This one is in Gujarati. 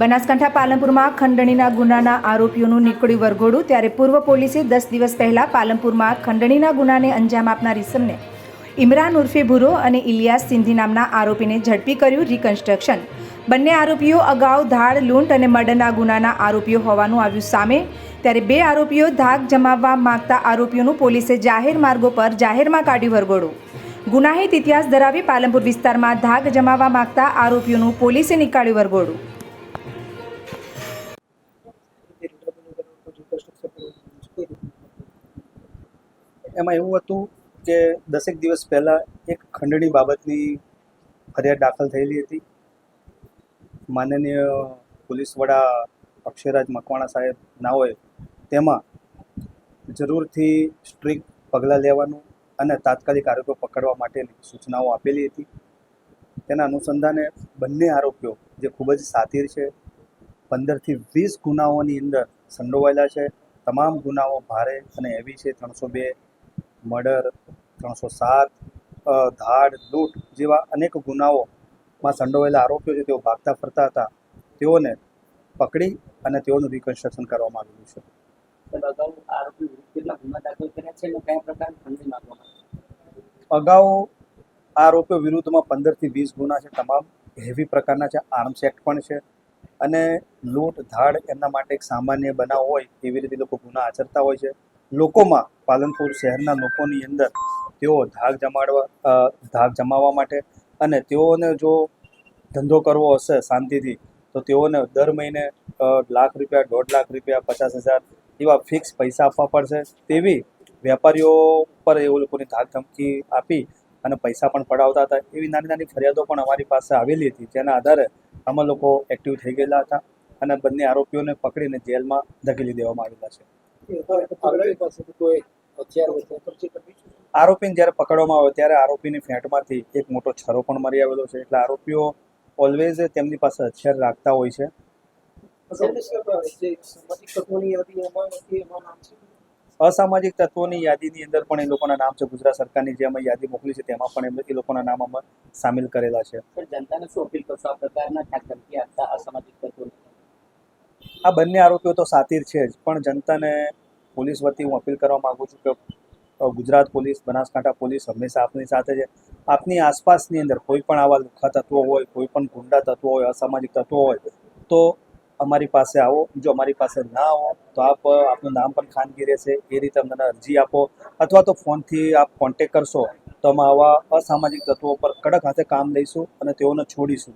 બનાસકાંઠા પાલનપુરમાં ખંડણીના ગુનાના આરોપીઓનું નીકળ્યું વરઘોડું ત્યારે પૂર્વ પોલીસે દસ દિવસ પહેલા પાલનપુરમાં ખંડણીના ગુનાને અંજામ આપનાર ઇસમને ઇમરાન ઉર્ફે ભૂરો અને ઇલિયાસ સિંધી નામના આરોપીને ઝડપી કર્યું રિકન્સ્ટ્રક્શન બંને આરોપીઓ અગાઉ ધાડ, લૂંટ અને મર્ડરના ગુનાના આરોપીઓ હોવાનું આવ્યું સામે. ત્યારે બે આરોપીઓ ધાક જમાવવા માગતા આરોપીઓનું પોલીસે જાહેર માર્ગો પર જાહેરમાં કાઢ્યું વરઘોડું. ગુનાહિત ઇતિહાસ ધરાવી પાલનપુર વિસ્તારમાં ધાક જમાવવા માંગતા આરોપીઓનું પોલીસે નીકાળ્યું વરઘોડું. એમાં એવું હતું કે દસેક દિવસ પહેલાં એક ખંડણી બાબતની ફરિયાદ દાખલ થયેલી હતી. માનનીય પોલીસ વડા અક્ષયરાજ મકવાણા સાહેબ ના હોય, તેમાં જરૂરથી સ્ટ્રિક્ટ પગલાં લેવાનું અને તાત્કાલિક આરોપીઓ પકડવા માટેની સૂચનાઓ આપેલી હતી. તેના અનુસંધાને બંને આરોપીઓ, જે ખૂબ જ સાતીર છે, પંદરથી વીસ ગુનાઓની અંદર સંડોવાયેલા છે. તમામ ગુનાઓ ભારે અને એવી છે, ત્રણસો બે મર્ડર ત્રણસો સાત ધાડ લૂંટ જેવા અનેક ગુનાઓમાં સંડોવાયેલા આરોપીઓ છે તેઓ ભાગતા ફરતા હતા. તેઓને પકડી અને તેઓનું રિકન્સ્ટ્રક્શન કરવામાં આવ્યું છે? અગાઉ આરોપીઓ વિરુદ્ધમાં પંદરથી વીસ ગુના છે તમામ હેવી પ્રકારના છે આર્મ્સ એક્ટ પણ છે અને લૂંટ ધાડ એમના માટે એક સામાન્ય બનાવ હોય એવી રીતે લોકો ગુના આચરતા હોય છે. લોકોમાં પાલનપુર શહેરના લોકોની અંદર તેઓ ધાક જમાડવા ધાક જમાવવા માટે અને તેઓને જો ધંધો કરવો હશે શાંતિથી, તો તેઓને દર મહિને લાખ રૂપિયા, દોઢ લાખ રૂપિયા, પચાસ હજાર એવા ફિક્સ પૈસા આપવા પડશે. તેવી વેપારીઓ પર એવું લોકોની ધાક ધમકી આપી અને પૈસા પણ પડાવતા હતા. એવી નાની નાની ફરિયાદો પણ અમારી પાસે આવેલી હતી, જેના આધારે અમે લોકો એક્ટિવ થઈ ગયેલા હતા અને બંને આરોપીઓને પકડીને જેલમાં ધકેલી દેવામાં આવેલા છે. આરોપીને જ્યારે પકડવામાં આવ્યો ત્યારે આરોપીની ફેંટમાંથી એક મોટો છરો પણ મળી આવેલો છે. એટલે આરોપીઓ ઓલવેઝ તેમની પાસે હથિયાર રાખતા હોય છે. અસામાજિક તત્વોની યાદીની અંદર પણ એ લોકોના નામ છે. ગુજરાત સરકારની જે અમે યાદી મોકલી છે, તેમાં પણ એ લોકોના નામ અમે સામેલ કરેલા છે. જનતાને શું અપીલ કરશો? આ પ્રકારના ધમકી આપતા અસામાજિક આ બંને આરોપીઓ તો સાતીર છે જ, પણ જનતાને પોલીસ વતી હું અપીલ કરવા માંગુ છું કે ગુજરાત પોલીસ, બનાસકાંઠા પોલીસ હંમેશા આપની સાથે છે. આપની આસપાસની અંદર કોઈ પણ આવા લુખ્ખા તત્વો હોય, કોઈ પણ ગુંડા તત્વો હોય, અસામાજિક તત્વો હોય, તો અમારી પાસે આવો. જો અમારી પાસે ના આવો, તો આપ આપનું નામ પણ ખાનગી રહેશે. એ રીતે અમને અરજી આપો. અથવા તો ફોનથી આપ કોન્ટેક કરશો, તો અમે આવા અસામાજિક તત્વો પર કડક હાથે કામ લઈશું અને તેઓને છોડીશું.